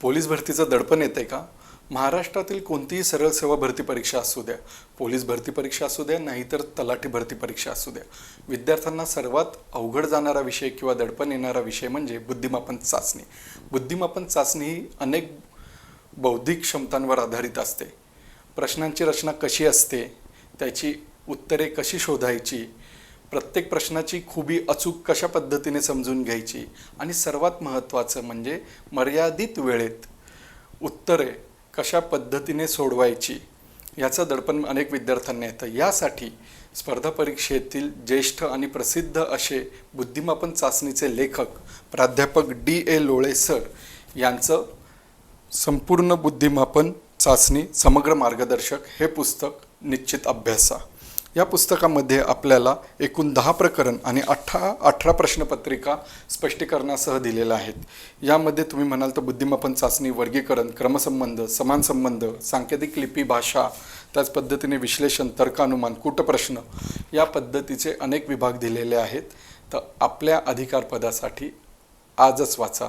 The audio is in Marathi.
पोलीस भरतीचं दडपण येतंय का? महाराष्ट्रातील कोणतीही सरळ सेवा भरती परीक्षा असू द्या पोलीस भरती परीक्षा असू द्या नाहीतर तलाठी भरती परीक्षा असू द्या. विद्यार्थ्यांना सर्वात अवघड जाणारा विषय किंवा दडपण येणारा विषय म्हणजे बुद्धिमापन चाचणी. बुद्धिमापन चाचणी ही अनेक बौद्धिक क्षमतांवर आधारित असते. प्रश्नांची रचना कशी असते? त्याची उत्तरे कशी शोधायची? प्रत्येक प्रश्नाची खुबी अचूक कशा पद्धतीने समजून घ्यायची? आणि सर्वात महत्त्वाचं म्हणजे मर्यादित वेळेत उत्तरे कशा पद्धतीने सोडवायची? याचं दडपण अनेक विद्यार्थ्यांना येतं. यासाठी स्पर्धा परीक्षेतील ज्येष्ठ आणि प्रसिद्ध असे बुद्धिमापन चाचणीचे लेखक प्राध्यापक डी ए लोळे सर यांचं संपूर्ण बुद्धिमापन चाचणी समग्र मार्गदर्शक हे पुस्तक निश्चित अभ्यासा. या पुस्तकामध्ये आपल्याला एकूण दहा प्रकरण आणि अठरा अठरा प्रश्नपत्रिका स्पष्टीकरणासह दिलेल्या आहेत. यामध्ये तुम्ही म्हणाल तर बुद्धिमापन चाचणी वर्गीकरण क्रमसंबंध समान संबंध सांकेतिक लिपी भाषा त्याच पद्धतीने विश्लेषण तर्कानुमान कूटप्रश्न या पद्धतीचे अनेक विभाग दिलेले आहेत. तर आपल्या अधिकारपदासाठी आजच वाचा.